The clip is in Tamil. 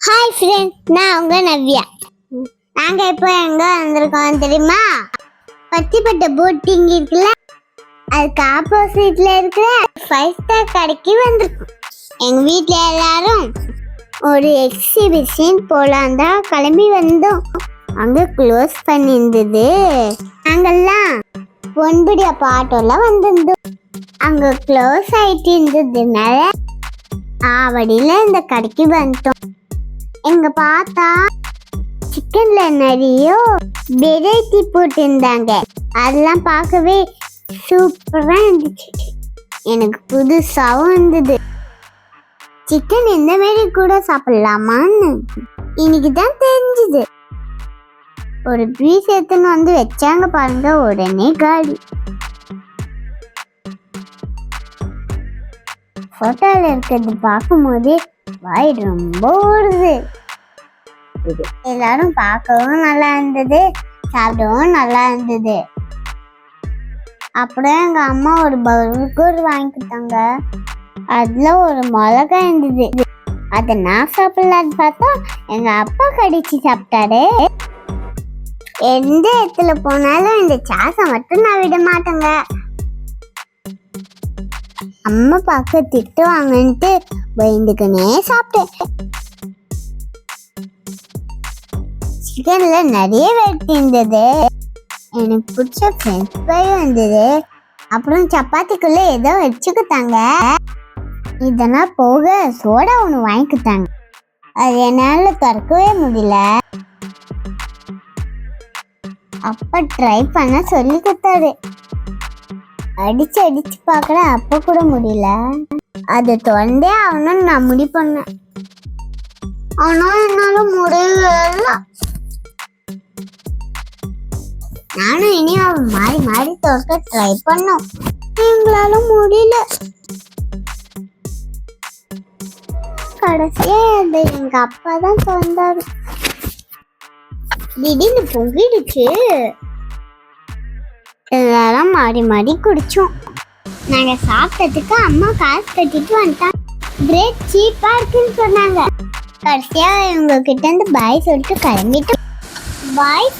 ஹாய் ஃப்ரெண்ட் நான் உங்க நவ்யா. நாங்க இப்போ எங்க வந்திருக்கோம் தெரியுமா? பச்சைப்பட்ட போட்டிங் இருக்குல்ல? அதுக்கு ஆப்போசிட்ல இருக்கிற ஃபைவ் ஸ்டார் கடைக்கு வந்திருக்கோம். எங்க வீட்டுல எல்லாரும் ஒரு எக்ஸிபிஷன் போலாம் தான் கிளம்பி வந்தோம். அங்க க்ளோஸ் பண்ணியிருந்தது. நாங்கெல்லாம் பொன்படி பாட்டோல வந்திருந்தோம். அங்க க்ளோஸ் ஆயிட்டு இருந்ததுனால ஆவடியில இந்த கடைக்கு வந்துட்டோம். எங்க பார்த்தா சிக்கன்ல நிறைய வெரைட்டி போட்டிருந்தாங்க. அதெல்லாம் பார்க்கவே சூப்பரா இருந்துச்சு. எனக்கு புதுசாவும் இருந்தது. சிக்கன் இந்த மாதிரி கூட சாப்பிடலாமான்னு இன்னைக்கு தான் தெரிஞ்சுது. ஒரு பீஸ் எடுத்துன்னு வந்து வச்சாங்க பாருங்க உடனே காலி. போட்டோல இருக்கிறது பார்க்கும்போதே வாய் ரொம்ப ஊறுது. எல்லாரும் பார்க்கவும் நல்லா இருந்தது சாப்பிடவும் நல்லா இருந்தது. அப்புறம் எங்க அம்மா ஒரு பர்கர் வாங்கி கொடுத்தாங்க. அதுல ஒரு மிளகா இருந்தது. அதை நான் சாப்பிடலான்னு பார்த்தா எங்க அப்பா கடிச்சு சாப்பிட்டாரு. எந்த இடத்துல போனாலும் இந்த சாசை மட்டும் நான் விட மாட்டேங்க. அம்மா பார்க்க திட்டுவாங்கன்ட்டு பயந்துக்குனே சாப்பிட்டேன். சிக்கன்ல நிறைய வெரைட்டி இருந்தது. எனக்கு பிடிச்ச ஃப்ரெஞ்ச் ஃப்ரையும் இருந்தது அப்புறம் சப்பாத்திக்குள்ள ஏதோ வச்சுக்கிட்டாங்க. இதெல்லாம் போக சோடா ஒன்று வாங்கிக்கிட்டாங்க. அது என்னால் திறக்கவே முடியல. அப்போ ட்ரை பண்ண சொல்லி கொடுத்தாரு. அடிச்சு அடிச்சு பார்க்குறேன் அப்போ கூட முடியல. அது தொண்டே ஆகணும்னு நான் முடி பண்ணேன். ஆனா என்னால முடியல. நானும் இனி அவன் மாறி மாறி திறக்க ட்ரை பண்ணோம். எங்களால முடியல. கடைசியா அது எங்க அப்பா தான் திறந்தாரு திடீர்னு பொங்கிடுச்சு. எல்லாரும் மாறி மாறி குடிச்சோம். நாங்க சாப்பிட்டதுக்கு அம்மா காசு கட்டிட்டு வந்துட்டாங்க. பிரெட் சீப்பா இருக்குன்னு சொன்னாங்க. கடைசியா இவங்க கிட்ட இருந்து பாய் சொல்லிட்டு கிளம்பிட்டு பாய்